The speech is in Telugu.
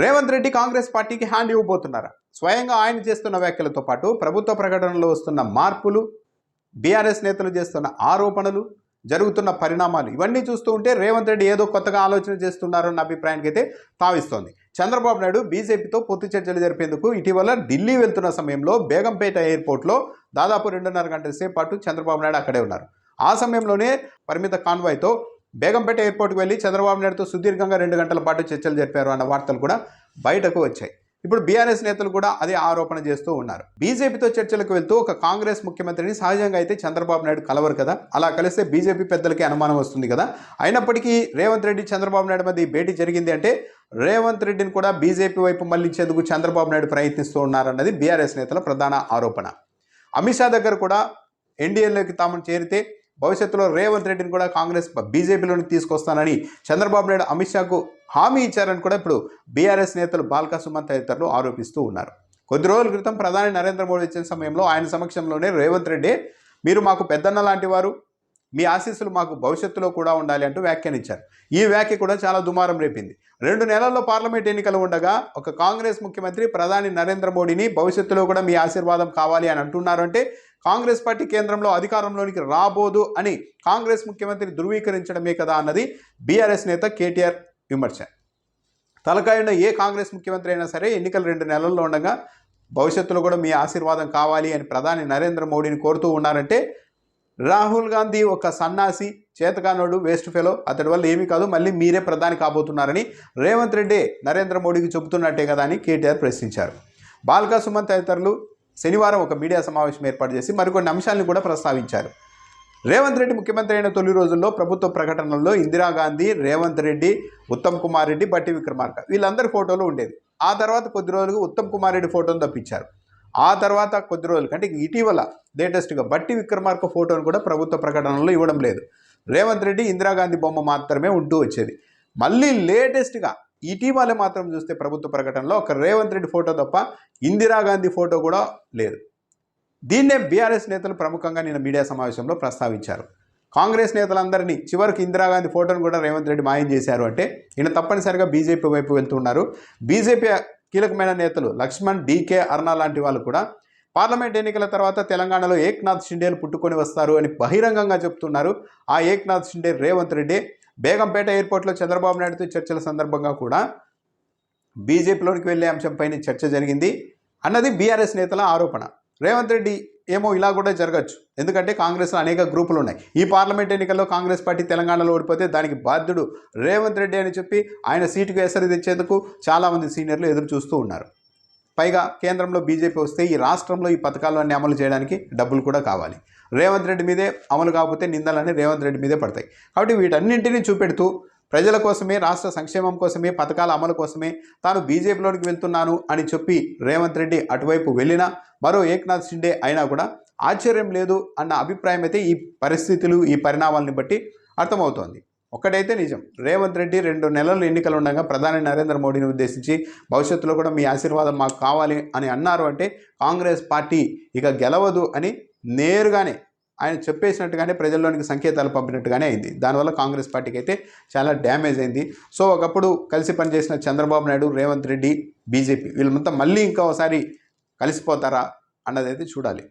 రేవంత్ రెడ్డి కాంగ్రెస్ పార్టీకి హ్యాండ్ ఇవ్వబోతున్నారా? స్వయంగా ఆయన చేస్తున్న వ్యాఖ్యలతో పాటు ప్రభుత్వ ప్రకటనలో వస్తున్న మార్పులు బీఆర్ఎస్ నేతలు చేస్తున్న ఆరోపణలు జరుగుతున్న పరిణామాలు ఇవన్నీ చూస్తూ ఉంటే రేవంత్ రెడ్డి ఏదో కొత్తగా ఆలోచన చేస్తున్నారన్న అభిప్రాయానికి అయితే తావిస్తోంది. చంద్రబాబు నాయుడు బీజేపీతో పొత్తు చర్చలు జరిపేందుకు ఇటీవల ఢిల్లీ వెళ్తున్న సమయంలో బేగంపేట ఎయిర్పోర్ట్లో దాదాపు రెండున్నర గంటల సేపు పాటు చంద్రబాబు నాయుడు అక్కడే ఉన్నారు. ఆ సమయంలోనే పరిమిత కాన్వాయ్తో బేగంపేట ఎయిర్పోర్ట్కి వెళ్ళి చంద్రబాబు నాయుడుతో సుదీర్ఘంగా రెండు గంటల పాటు చర్చలు జరిపారు అన్న వార్తలు కూడా బయటకు వచ్చాయి. ఇప్పుడు బీఆర్ఎస్ నేతలు కూడా అదే ఆరోపణ చేస్తూ ఉన్నారు. బీజేపీతో చర్చలకు వెళ్తూ ఒక కాంగ్రెస్ ముఖ్యమంత్రిని సహజంగా అయితే చంద్రబాబు నాయుడు కలవరు కదా? అలా కలిస్తే బీజేపీ పెద్దలకి అనుమానం వస్తుంది కదా? అయినప్పటికీ రేవంత్ రెడ్డి చంద్రబాబు నాయుడు మధ్య భేటీ జరిగింది అంటే రేవంత్ రెడ్డిని కూడా బీజేపీ వైపు మళ్ళించేందుకు చంద్రబాబు నాయుడు ప్రయత్నిస్తూ ఉన్నారన్నది బీఆర్ఎస్ నేతల ప్రధాన ఆరోపణ. అమిత్ షా దగ్గర కూడా ఎన్డీఏలోకి తాము చేరితే భవిష్యత్తులో రేవంత్ రెడ్డిని కూడా కాంగ్రెస్ బీజేపీలోకి తీసుకొస్తానని చంద్రబాబు నాయుడు అమిత్ షాకు హామీ ఇచ్చారని కూడా ఇప్పుడు బీఆర్ఎస్ నేతలు బాల్కా సుమన్ తదితరులు ఆరోపిస్తూ ఉన్నారు. కొద్ది రోజుల క్రితం ప్రధాని నరేంద్ర మోడీ ఇచ్చిన సమయంలో ఆయన సమక్షంలోనే రేవంత్ రెడ్డి మీరు మాకు పెద్దన్న లాంటి వారు మీ ఆశీస్సులు మాకు భవిష్యత్తులో కూడా ఉండాలి అంటూ వ్యాఖ్యానించారు. ఈ వ్యాఖ్య కూడా చాలా దుమారం రేపింది. రెండు నెలల్లో పార్లమెంట్ ఎన్నికలు ఉండగా ఒక కాంగ్రెస్ ముఖ్యమంత్రి ప్రధాని నరేంద్ర మోడీని భవిష్యత్తులో కూడా మీ ఆశీర్వాదం కావాలి అని అంటున్నారంటే కాంగ్రెస్ పార్టీ కేంద్రంలో అధికారంలోనికి రాబోదు అని కాంగ్రెస్ ముఖ్యమంత్రి ధృవీకరించడమే కదా అన్నది బీఆర్ఎస్ నేత కేటీఆర్ విమర్శ. తలకాయన ఏ కాంగ్రెస్ ముఖ్యమంత్రి అయినా సరే ఎన్నికలు రెండు నెలల్లో ఉండగా భవిష్యత్తులో కూడా మీ ఆశీర్వాదం కావాలి అని ప్రధాని నరేంద్ర మోడీని కోరుతూ ఉన్నారంటే రాహుల్ గాంధీ ఒక సన్నాసి చేతకానోడు వేస్ట్ ఫెలో. అతడి వల్ల ఏమీ కాదు మళ్ళీ మీరే ప్రధాని కాబోతున్నారని రేవంత్ రెడ్డి నరేంద్ర మోడీకి చెబుతున్నట్టే కదా అని కేటీఆర్ ప్రశ్నించారు. బాల్కా సుమన్ తదితరులు శనివారం ఒక మీడియా సమావేశం ఏర్పాటు చేసి మరికొన్ని అంశాలను కూడా ప్రస్తావించారు. రేవంత్ రెడ్డి ముఖ్యమంత్రి అయిన తొలి రోజుల్లో ప్రభుత్వ ప్రకటనల్లో ఇందిరాగాంధీ రేవంత్ రెడ్డి ఉత్తమ్ కుమార్ రెడ్డి బట్టి విక్రమార్క వీళ్ళందరి ఫోటోలు ఉండేది ఆ తర్వాత కొద్ది రోజులుగా ఉత్తమ్ కుమార్ రెడ్డి ఫోటోను తప్పించారు. ఆ తర్వాత కొద్ది రోజులు అంటే ఇటీవల లేటెస్ట్గా బట్టి విక్రమార్క ఫోటోను కూడా ప్రభుత్వ ప్రకటనలో ఇవ్వడం లేదు. రేవంత్ రెడ్డి ఇందిరాగాంధీ బొమ్మ మాత్రమే ఉంటూ వచ్చేది. మళ్ళీ లేటెస్ట్గా ఇటీవలే మాత్రం చూస్తే ప్రభుత్వ ప్రకటనలో ఒక రేవంత్ రెడ్డి ఫోటో తప్ప ఇందిరాగాంధీ ఫోటో కూడా లేదు. దీన్నే బీఆర్ఎస్ నేతలు ప్రముఖంగా నిన్న మీడియా సమావేశంలో ప్రస్తావించారు. కాంగ్రెస్ నేతలందరినీ చివరికి ఇందిరాగాంధీ ఫోటోను కూడా రేవంత్ రెడ్డి మాయం చేశారు అంటే ఈయన తప్పనిసరిగా బీజేపీ వైపు వెళ్తున్నారు బీజేపీ కీలకమైన నేతలు లక్ష్మణ్ డీకే అర్ణ లాంటి వాళ్ళు కూడా పార్లమెంట్ ఎన్నికల తర్వాత తెలంగాణలో ఏక్నాథ్ షిండేలు పుట్టుకొని వస్తారు అని బహిరంగంగా చెప్తున్నారు. ఆ ఏక్నాథ్ షిండే రేవంత్ రెడ్డి బేగంపేట ఎయిర్పోర్ట్లో చంద్రబాబు నాయుడుతో చర్చల సందర్భంగా కూడా బీజేపీలోనికి వెళ్ళే అంశంపైన చర్చ జరిగింది. అన్నది బీఆర్ఎస్ నేతల ఆరోపణ. రేవంత్ రెడ్డి ఏమో ఇలా కూడా జరగచ్చు. ఎందుకంటే కాంగ్రెస్లో అనేక గ్రూపులు ఉన్నాయి. ఈ పార్లమెంట్ ఎన్నికల్లో కాంగ్రెస్ పార్టీ తెలంగాణలో ఓడిపోతే దానికి బాధ్యుడు రేవంత్ రెడ్డి అని చెప్పి ఆయన సీటుకు ఎసరు తెచ్చేందుకు చాలామంది సీనియర్లు ఎదురు చూస్తూ ఉన్నారు. పైగా కేంద్రంలో బీజేపీ వస్తే ఈ రాష్ట్రంలో ఈ పథకాలన్నీ అమలు చేయడానికి డబ్బులు కూడా కావాలి. రేవంత్ రెడ్డి మీదే అమలు కాకపోతే నిందలన్నీ రేవంత్ రెడ్డి మీదే పడతాయి. కాబట్టి వీటన్నింటినీ చూపెడుతూ ప్రజల కోసమే రాష్ట్ర సంక్షేమం కోసమే పథకాల అమలు కోసమే తాను బీజేపీలోనికి వెళ్తున్నాను అని చెప్పి రేవంత్ రెడ్డి అటువైపు వెళ్ళినా మరో ఏక్నాథ్ షిండే అయినా కూడా ఆశ్చర్యం లేదు అన్న అభిప్రాయం అయితే ఈ పరిస్థితులు ఈ పరిణామాలను బట్టి అర్థమవుతోంది. ఒక్కటైతే నిజం. రేవంత్ రెడ్డి రెండు నెలలు ఎన్నికలు ఉండగా ప్రధాని నరేంద్ర మోడీని ఉద్దేశించి భవిష్యత్తులో కూడా మీ ఆశీర్వాదం మాకు కావాలి అని అన్నారు అంటే కాంగ్రెస్ పార్టీ ఇక గెలవదు అని నేరుగానే ఆయన చెప్పేసినట్టుగానే ప్రజల్లోనికి సంకేతాలు పంపినట్టుగానే అయింది. దానివల్ల కాంగ్రెస్ పార్టీకి అయితే చాలా డ్యామేజ్ అయింది. సో ఒకప్పుడు కలిసి పనిచేసిన చంద్రబాబు నాయుడు రేవంత్ రెడ్డి బీజేపీ వీళ్ళంతా మళ్ళీ ఇంకా ఒకసారి కలిసిపోతారా అన్నదైతే చూడాలి.